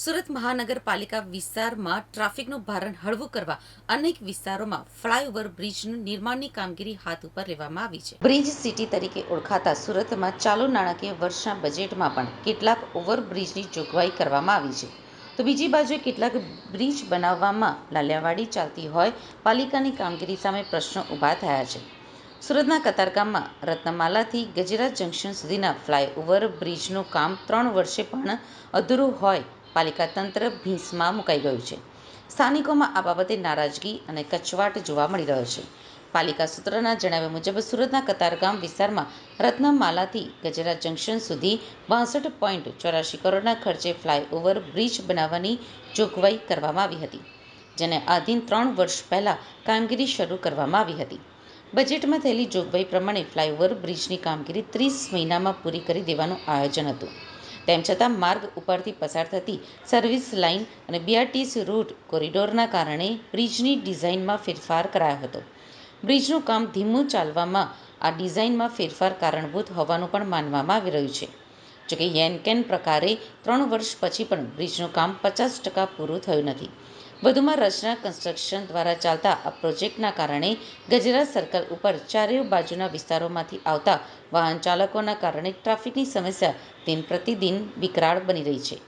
સુરત મહાનગરપાલિકા વિસ્તારમાં ટ્રાફિકનું ભારણ હળવું કરવા અનેક વિસ્તારોમાં ફ્લાયઓવર બ્રિજનું નિર્માણની કામગીરી હાથ ઉપર લેવામાં આવી છે. બ્રિજ સિટી તરીકે ઓળખાતા સુરતમાં ચાલુ નાણાકીય વર્ષના બજેટમાં પણ કેટલાક ઓવરબ્રિજની જોગવાઈ કરવામાં આવી છે. તો બીજી બાજુએ કેટલાક બ્રિજ બનાવવામાં લાલિયાવાડી ચાલતી હોય પાલિકાની કામગીરી સામે પ્રશ્નો ઊભા થયા છે. સુરતના કતારગામમાં રત્નમાલાથી ગજેરા જંકશન સુધીના ફ્લાયઓવર બ્રિજનું કામ ત્રણ વર્ષે પણ અધૂરું હોય પાલિકા તંત્ર ભીંસમાં મુકાઈ ગયું છે. સ્થાનિકોમાં આ બાબતે નારાજગી અને કચવાટ જોવા મળી રહ્યો છે. પાલિકા સૂત્રના જણાવ્યા મુજબ, સુરતના કતારગામ વિસ્તારમાં રત્નમાલાથી ગજરા જંકશન સુધી બાસઠ પોઈન્ટ ચોરાશી કરોડના ખર્ચે ફ્લાયઓવર બ્રિજ બનાવવાની જોગવાઈ કરવામાં આવી હતી, જેને આધીન ત્રણ વર્ષ પહેલાં કામગીરી શરૂ કરવામાં આવી હતી. બજેટમાં થયેલી જોગવાઈ પ્રમાણે ફ્લાયઓવર બ્રિજની કામગીરી ત્રીસ મહિનામાં પૂરી કરી દેવાનું આયોજન હતું. તેમ છતાં માર્ગ ઉપરથી પસાર થતી સર્વિસ લાઇન અને બીઆરટીસી રૂટ કોરિડોરના કારણે બ્રિજની ડિઝાઇનમાં ફેરફાર કરાયો હતો. બ્રિજનું કામ ધીમું ચાલવામાં આ ડિઝાઇનમાં ફેરફાર કારણભૂત હોવાનું પણ માનવામાં આવી રહ્યું છે. જોકે યેન કેન પ્રકારે ત્રણ વર્ષ પછી પણ બ્રિજનું કામ પચાસ ટકા પૂરું થયું નથી. વધુમાં રચના કન્સ્ટ્રક્શન દ્વારા ચાલતા આ પ્રોજેક્ટના કારણે ગજરાત સર્કલ ઉપર ચારેય બાજુના વિસ્તારોમાંથી આવતા વાહન ચાલકોના કારણે ટ્રાફિકની સમસ્યા દિન પ્રતિદિન વિકરાળ બની રહી છે.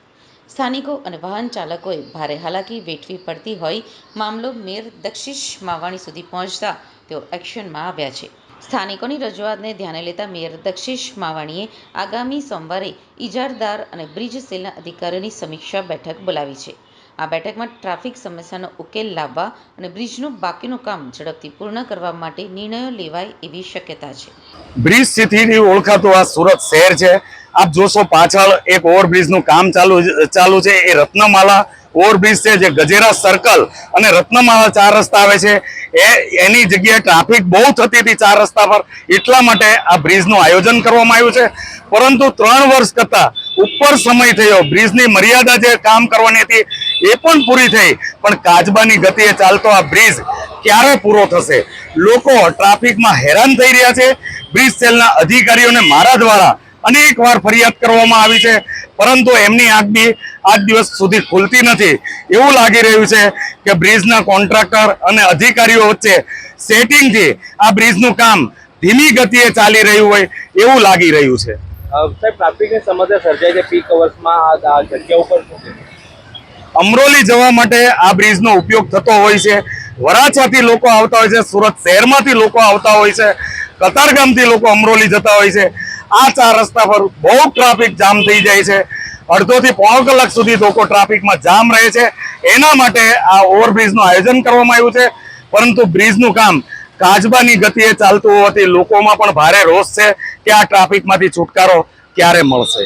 સ્થાનિકો અને વાહન ચાલકોએ ભારે હાલાકી વેઠવી પડતી હોય મામલો મેયર દક્ષિશ માવાણી સુધી પહોંચતા તેઓ એક્શનમાં આવ્યા છે. સ્થાનિકોની રજૂઆતને ધ્યાને લેતા મેયર દક્ષિશ માવાણીએ આગામી સોમવારે ઇજારદાર અને બ્રિજ સેલના અધિકારીઓની સમીક્ષા બેઠક બોલાવી છે. આ બેઠકમાં ટ્રાફિક સમસ્યાનો ઉકેલ લાવવા અને બ્રિજનું બાકીનું કામ ઝડપથી પૂર્ણ કરવા માટે નિર્ણયો લેવાય એવી શક્યતા છે. બ્રિજ સિટીથી ઓળખાતું આ સુરત શહેર છે. આપ જોશો પાછળ એક ઓવરબ્રિજનું કામ ચાલુ ચાલુ છે. એ રત્નમાલા ઓવરબ્રિજ છે જે ગજેરા સર્કલ અને રત્નમાળા ચાર રસ્તા આવે છે. એ, એની જગ્યાએ ટ્રાફિક બહુ થતી હતી ચાર રસ્તા પર. એટલા માટે આ બ્રિજનું આયોજન કરવામાં આવ્યું છે. પરંતુ ત્રણ વર્ષ કરતાં ઉપર સમય થયો. બ્રિજની મર્યાદા જે કામ કરવાની હતી એ પણ પૂરી થઈ. પણ કાચબાની ગતિએ ચાલતો આ બ્રિજ ક્યારે પૂરો થશે? લોકો ટ્રાફિકમાં હેરાન થઈ રહ્યા છે. બ્રિજ સેલના અધિકારીઓને મારા દ્વારા અનેક વાર ફરિયાદ કરવામાં આવી છે. પરંતુ એમની આગબી આજ દિવસ સુધી ખુલતી નથી. એવું લાગી રહ્યું છે કે બ્રિજના કોન્ટ્રાક્ટર અને અધિકારીઓ વચ્ચે સેટિંગથી આ બ્રિજનું કામ ધીમી ગતિએ ચાલી રહ્યું હોય એવું લાગી રહ્યું છે. સાહેબ, ટ્રાફિકની સમસ્યા સર્જાય છે પીક અવર્સમાં. આ જગ્યા ઉપર શું છે? અમરોલી જવા માટે આ બ્રિજનો ઉપયોગ થતો હોય છે. વરાછાથી લોકો આવતા હોય છે, સુરત શહેરમાંથી લોકો આવતા હોય છે કતારગામથી લોકો અમરોલી જતા હોય છે. આ ચાર રસ્તા પર બહુ ટ્રાફિક જામ થઈ જાય છે. અડધોથી પોણો કલાક સુધી લોકો ટ્રાફિકમાં જામ રહે છે. એના માટે આ ઓવરબ્રિજનું આયોજન કરવામાં આવ્યું છે. પરંતુ બ્રિજનું કામ કાચબાની ગતિએ ચાલતું હોવાથી લોકોમાં પણ ભારે રોષ છે કે આ ટ્રાફિકમાંથી છુટકારો ક્યારે મળશે.